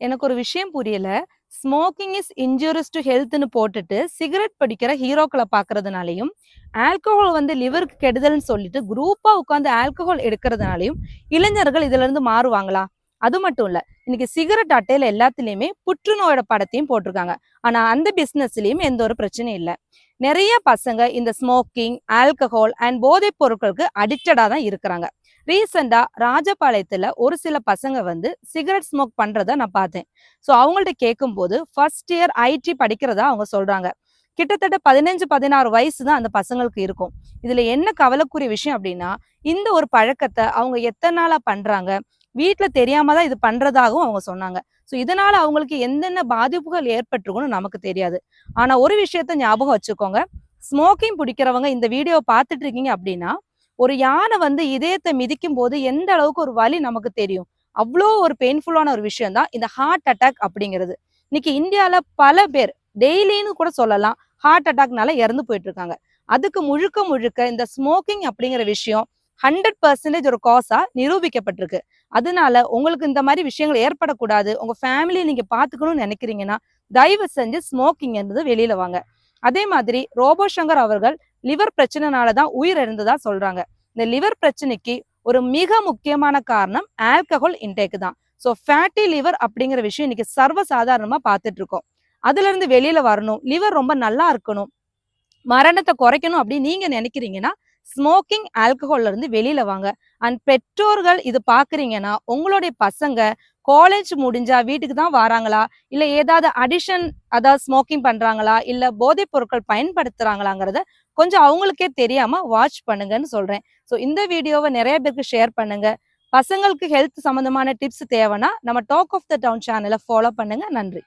எனக்கு ஒரு விஷயம் புரியல. ஸ்மோக்கிங் இஸ் இன்ஜூரியஸ் டூ ஹெல்த்னு போட்டுட்டு, சிகரெட் பிடிக்கிற ஹீரோக்களை பார்க்கறதுனாலையும் ஆல்கஹால் வந்து லிவருக்கு கெடுதல்னு சொல்லிட்டு குரூப்பா உட்காந்து ஆல்கஹால் எடுக்கிறதுனாலயும், இளைஞர்கள் இதிலிருந்து மாறுவாங்களா? அது மட்டும் இல்ல. இன்னைக்கு சிகரெட் அட்டையில எல்லாத்துலயுமே புற்றுநோயோட படத்தையும் போட்டிருக்காங்க. ஆனா அந்த பிசினஸ்லயும் எந்த ஒரு பிரச்சனையும் இல்லை நிறைய பசங்க இந்த ஸ்மோக்கிங், ஆல்கஹால் அண்ட் போதைப் பொருட்களுக்கு அடிக்டடா தான் இருக்கிறாங்க. ரீசெண்டாக ராஜபாளையத்துல ஒரு சில பசங்க வந்து சிகரெட் ஸ்மோக் பண்றத நான் பார்த்தேன். ஸோ அவங்கள்ட்ட கேட்கும்போது, ஃபர்ஸ்ட் இயர் ஐடி படிக்கிறதா அவங்க சொல்றாங்க. கிட்டத்தட்ட 15, 16 வயசு தான் அந்த பசங்களுக்கு இருக்கும். இதுல என்ன கவலைக்குரிய விஷயம் அப்படின்னா இந்த ஒரு பழக்கத்தை அவங்க எத்தனை நாளா பண்றாங்க? வீட்டில் தெரியாம தான் இது பண்றதாகவும் அவங்க சொன்னாங்க. ஸோ இதனால அவங்களுக்கு என்னென்ன பாதிப்புகள் ஏற்பட்டுருக்கும்னு நமக்கு தெரியாது. ஆனா ஒரு விஷயத்த ஞாபகம் வச்சுக்கோங்க. ஸ்மோக்கிங் பிடிக்கிறவங்க இந்த வீடியோ பார்த்துட்டு இருக்கீங்க அப்படின்னா ஒரு யானை வந்து இதயத்த மிதிக்கும்போது எந்த அளவுக்கு ஒரு வலி நமக்கு தெரியும். அவ்வளோ ஒரு பெயின்ஃபுல்லான ஒரு விஷயம் தான் இந்த ஹார்ட் அட்டாக் அப்படிங்கிறது. இன்னைக்கு இந்தியாவில் பல பேர் டெய்லின்னு கூட சொல்லலாம். ஹார்ட் அட்டாக்னால இறந்து போயிட்டு இருக்காங்க. அதுக்கு முழுக்க முழுக்க இந்த ஸ்மோக்கிங் அப்படிங்கிற விஷயம் 100% ஒரு காஸா நிரூபிக்கப்பட்டிருக்கு. அதனால உங்களுக்கு இந்த மாதிரி விஷயங்கள் ஏற்படக்கூடாது. உங்க ஃபேமிலியை நீங்க பார்த்துக்கணும்னு நினைக்கிறீங்கன்னா தயவு செஞ்சு ஸ்மோக்கிங் என்பது வெளியில வாங்க. அதே மாதிரி ரோபோ சங்கர் அவர்கள் லிவர் பிரச்சனைனால தான் உயிர் உயிரிழந்ததா சொல்றாங்க. இந்த லிவர் பிரச்சனைக்கு ஒரு மிக முக்கியமான காரணம் ஆல்கஹால் இன்டேக் தான். ஸோ ஃபேட்டி லிவர் அப்படிங்கிற விஷயம் இன்னைக்கு சர்வ சாதாரணமா பார்த்துட்டு இருக்கோம். அதுல இருந்து வெளியில வரணும். லிவர் ரொம்ப நல்லா இருக்கணும். மரணத்தை குறைக்கணும் அப்படின்னு நீங்க நினைக்கிறீங்கன்னா ஸ்மோக்கிங், ஆல்கஹால்ல இருந்து வெளியில வாங்க. அண்ட் பெற்றோர்கள் இது பாக்குறீங்கன்னா உங்களுடைய பசங்க காலேஜ் முடிஞ்சா வீட்டுக்கு தான் வராங்களா இல்ல ஏதாவது அடிஷன் அதாவது ஸ்மோக்கிங் பண்றாங்களா? இல்ல போதைப் பொருட்கள் பயன்படுத்துறாங்களாங்கிறத கொஞ்சம் அவங்களுக்கே தெரியாம வாட்ச் பண்ணுங்கன்னு சொல்றேன். ஸோ இந்த வீடியோவ நிறைய பேருக்கு ஷேர் பண்ணுங்க. பசங்களுக்கு ஹெல்த் சம்பந்தமான டிப்ஸ் தேவைன்னா நம்ம டாக் ஆஃப் த டவுன் சேனலை ஃபாலோ பண்ணுங்க. நன்றி.